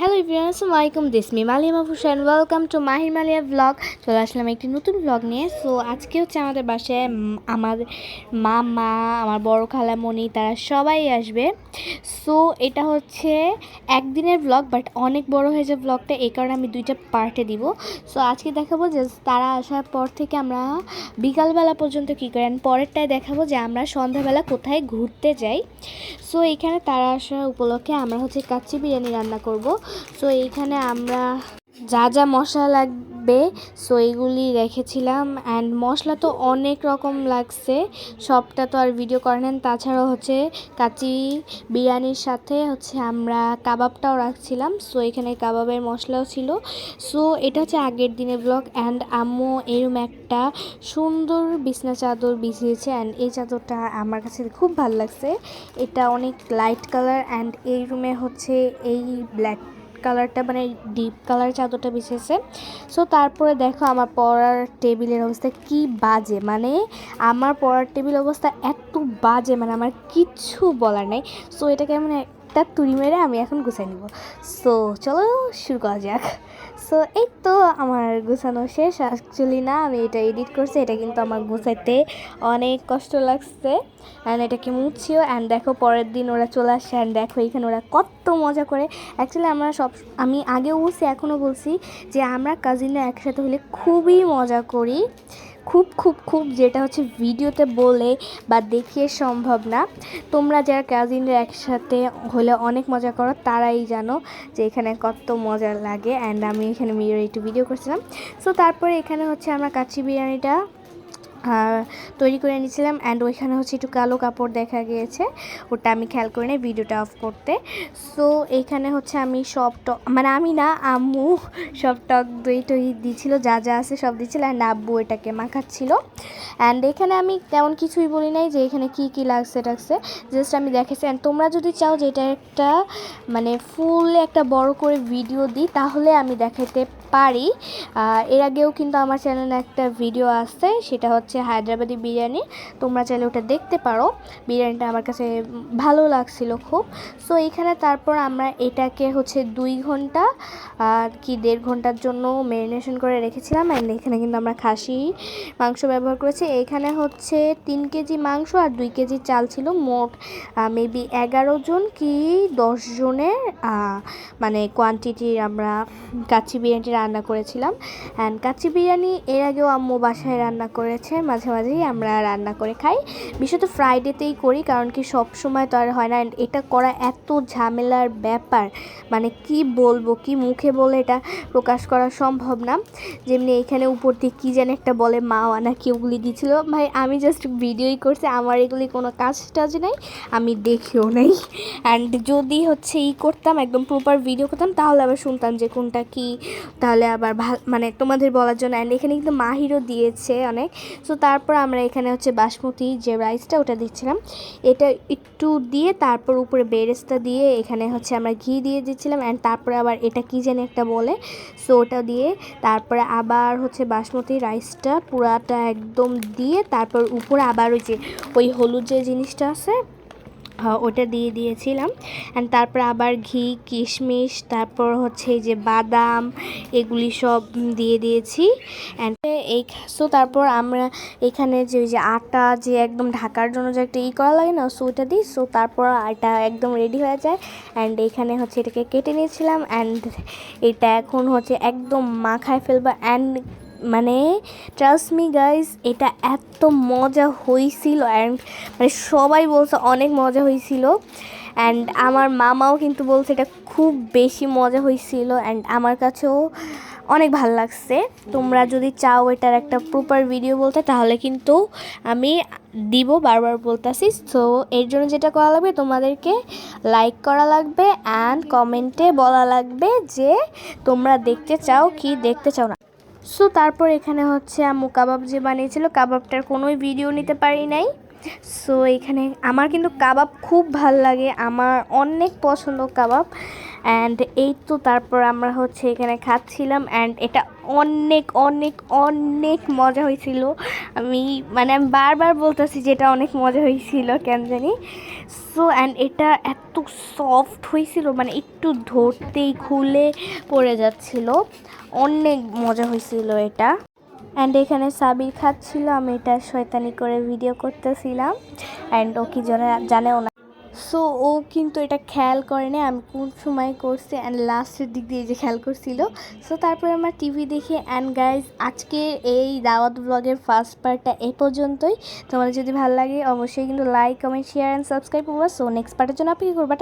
Hello. ইভিয়ান আসসালামু আলাইকুম this me Maliya Mahfuz and welcome to Mahir Maliya blog চলে আসলাম একটি নতুন ব্লগ নিয়ে। সো আজকে হচ্ছে আমাদের বাসায় আমার মা মা আমার বড় খালামণি, তারা সবাই আসবে। সো এটা হচ্ছে একদিনের ব্লগ বাট অনেক বড় হয়ে যায় ব্লগটা এই কারণে আমি দুইটা পার্টে দিব। সো আজকে দেখাবো যে তারা আসার পর থেকে আমরা বিকালবেলা পর্যন্ত কী করি, and পরেরটায় দেখাবো যে আমরা সন্ধ্যাবেলা কোথায় ঘুরতে যাই। সো এখানে তারা আসার উপলক্ষে আমরা হচ্ছে কাচ্চি বিরিয়ানি রান্না করব। সো এইখানে আমরা যা যা মশলা লাগবে সো এইগুলি রেখেছিলাম। অ্যান্ড মশলা তো অনেক রকম লাগছে। সবটা তো আর ভিডিও করে নেন তাছাড়াও হচ্ছে কাচি বিরিয়ানির সাথে হচ্ছে আমরা কাবাবটাও রাখছিলাম। সো এখানে কাবাবের মশলাও ছিল। সো এটা হচ্ছে আগের দিনের ব্লগ অ্যান্ড আম্মু এরম একটা সুন্দর বিছনা চাদর বিছিয়েছে। অ্যান্ড এই চাদরটা আমার কাছে খুব ভালো লাগছে। এটা অনেক লাইট কালার অ্যান্ড এই রুমে হচ্ছে এই ব্ল্যাক কালারটা মানে ডিপ কালার চাদরটা বিছিয়েছে সো তারপরে দেখো আমার পড়ার টেবিলের অবস্থা কি বাজে। মানে আমার পড়ার টেবিল অবস্থা এত বাজে মানে আমার কিচ্ছু বলার নেই। সো এটাকে মানে একটা তুড়ি মেরে আমি এখন গুছাই নিব। সো চলো শুরু করা যাক। সো এই তো আমার গুছানো শেষ। অ্যাকচুয়ালি না, আমি এটা এডিট করছি। এটা কিন্তু আমার গুছাইতে অনেক কষ্ট লাগছে। অ্যান্ড এটাকে মুছিও অ্যান্ড দেখো, পরের দিন ওরা চলে আসছে অ্যান্ড দেখো, এখানে ওরা কত মজা করে। অ্যাকচুয়ালি আমরা সব, আমি আগেও বলছি, এখনও বলছি যে আমরা কাজিনরা একসাথে হলে খুবই মজা করি। খুব খুব খুব যেটা হচ্ছে ভিডিওতে বলে বা দেখিয়ে সম্ভব না। তোমরা যারা কাজিনরা একসাথে হলে অনেক মজা করো, তারাই জানো যে এখানে কত মজা লাগে। অ্যান্ড আমি এখানে একটু ভিডিও করছিলাম। সো তারপরে এখানে হচ্ছে আমরা কাচ্চি বিরিয়ানিটা তৈরি করে নিয়েছিলাম অ্যান্ড ওইখানে হচ্ছে একটু কালো কাপড় দেখা গিয়েছে। ওটা আমি খেয়াল করে নিই, ভিডিওটা অফ করতে। সো এইখানে হচ্ছে আমি সব টক মানে আমি না, আম্মু সব টক দই টই দিয়েছিল যা যা আছে সব দিচ্ছিল অ্যান্ড আব্বু এটাকে মাখাচ্ছিল। অ্যান্ড এখানে আমি তেমন কিছুই বলি নাই যে এখানে কি কি লাগছে টাগছে জাস্ট আমি দেখেছি অ্যান্ড তোমরা যদি চাও যে এটা একটা মানে ফুল একটা বড় করে ভিডিও দিই, তাহলে আমি দেখাতে পারি। এর আগেও কিন্তু আমার চ্যানেলে একটা ভিডিও আসছে, সেটা হচ্ছে হায়দ্রাবাদি বিরিয়ানি। তোমরা চাইলে ওটা দেখতে পারো। বিরিয়ানিটা আমার কাছে ভালো লাগছিল খুব। সো এখানে তারপর আমরা এটাকে হচ্ছে দুই ঘণ্টা আর কি দেড় ঘণ্টার জন্য ম্যারিনেশন করে রেখেছিলাম। অ্যান্ড এখানে কিন্তু আমরা খাসি মাংস ব্যবহার করেছি। এখানে হচ্ছে তিন কেজি মাংস আর দুই কেজি চাল ছিল মোট মেবি এগারো জন কি দশ জনের মানে কোয়ান্টিটির আমরা কাচ্চি বিরিয়ানিটি রান্না করেছিলাম। অ্যান্ড কাচ্চি বিরিয়ানি, এর আগেও আম্মু বাসায় রান্না করেছে। মাঝে মাঝেই আমরা রান্না করে খাই। বিশেষত ফ্রাইডেতেই করি, কারণ কি সব সময় তো আর হয় না। And এটা করা এত ঝামেলার ব্যাপার। মানে কি বলব, কি মুখে বলে এটা প্রকাশ করা সম্ভব না। যেমনি এখানে উপর দিয়ে কী যেন একটা বলে, মাওয়া নাকি ওগুলি দিছিল ভাই, আমি জাস্ট ভিডিওই করছি। আমার এগুলি কোনো কাজ টাজ নেই। আমি দেখিও নাই। অ্যান্ড যদি হচ্ছে ই করতাম, একদম প্রপার ভিডিও করতাম, তাহলে আবার শুনতাম যে কোনটা কি তাহলে আবার মানে তোমাদের বলার জন্য অ্যান্ড এখানে কিন্তু মাহিরও দিয়েছে অনেক। সো তারপর আমরা এখানে হচ্ছে বাসমতি যে রাইসটা ওটা দিচ্ছিলাম, এটা একটু দিয়ে তারপর উপরে বেরেস্তা দিয়ে এখানে হচ্ছে আমরা ঘি দিয়ে দিচ্ছিলাম অ্যান্ড তারপরে আবার এটা কী যেন একটা বলে সো ওটা দিয়ে তারপরে আবার হচ্ছে বাসমতি রাইসটা পুরাটা একদম দিয়ে তারপর উপরে আবার ওই যে, ওই হলুদ যে জিনিসটা আছে ওটা দিয়ে দিয়েছিলাম। অ্যান্ড তারপর আবার ঘি, কিশমিশ, তারপর হচ্ছে যে বাদাম, এগুলি সব দিয়ে দিয়েছি। অ্যান্ড এই সো তারপর আমরা এখানে যে ওই যে আটা যে একদম ঢাকার জন্য যে একটা ই করা লাগে না, সো ওটা দিই। সো তারপর আটা একদম রেডি হয়ে যায়। অ্যান্ড এখানে হচ্ছে এটাকে কেটে নিয়েছিলাম। অ্যান্ড এটা এখন হচ্ছে একদম মাখায় ফেলব। অ্যান্ড মানে ট্রাস্ট মি গাইস এটা এত মজা হয়েছিল অ্যান্ড মানে সবাই বলছে অনেক মজা হয়েছিল অ্যান্ড আমার মামাও কিন্তু বলছে এটা খুব বেশি মজা হয়েছিল অ্যান্ড আমার কাছেও অনেক ভালো লাগছে। তোমরা যদি চাও এটার একটা প্রপার ভিডিও বলতে, তাহলে কিন্তু আমি দিব বারবার বলতাছি। সো এর জন্য যেটা করা লাগবে, তোমাদেরকে লাইক করা লাগবে অ্যান্ড কমেন্টে বলা লাগবে যে তোমরা দেখতে চাও কি দেখতে চাও না। সো তারপর এখানে হচ্ছে আম্মু কাবাব যে বানিয়েছিল, কাবাবটার কোনোই ভিডিও নিতে পারি নাই। সো এখানে আমার কিন্তু কাবাব খুব ভালো লাগে। আমার অনেক পছন্দ কাবাব। অ্যান্ড এই তো তারপর আমরা হচ্ছে এখানে খাচ্ছিলাম অ্যান্ড এটা অনেক অনেক অনেক মজা হয়েছিল। আমি মানে আমি বারবার বলতেছি যে এটা অনেক মজা হয়েছিল, কেন জানি। সো অ্যান্ড এটা এত সফট হয়েছিল মানে একটু ধরতেই খুলে পড়ে যাচ্ছিল। অনেক মজা হয়েছিল এটা। অ্যান্ড এখানে সাবির খাচ্ছিল, আমি এটা শয়তানি করে ভিডিও করতেছিলাম। অ্যান্ড ও কি জানে, জানেও না। সো ও কিন্তু এটা খেয়াল করে করেনি আমি কোন সময় করছি অ্যান্ড লাস্টের দিক দিয়ে যে খেয়াল করছিল। সো তারপরে আমার টিভি দেখে অ্যান্ড গাইজ আজকে এই দাওয়াত ব্লগের ফার্স্ট পার্টটা এ পর্যন্তই। তোমার যদি ভালো লাগে, অবশ্যই কিন্তু like comment share and subscribe করবা। সো নেক্সট পার্টের জন্য আপনি কি করবা।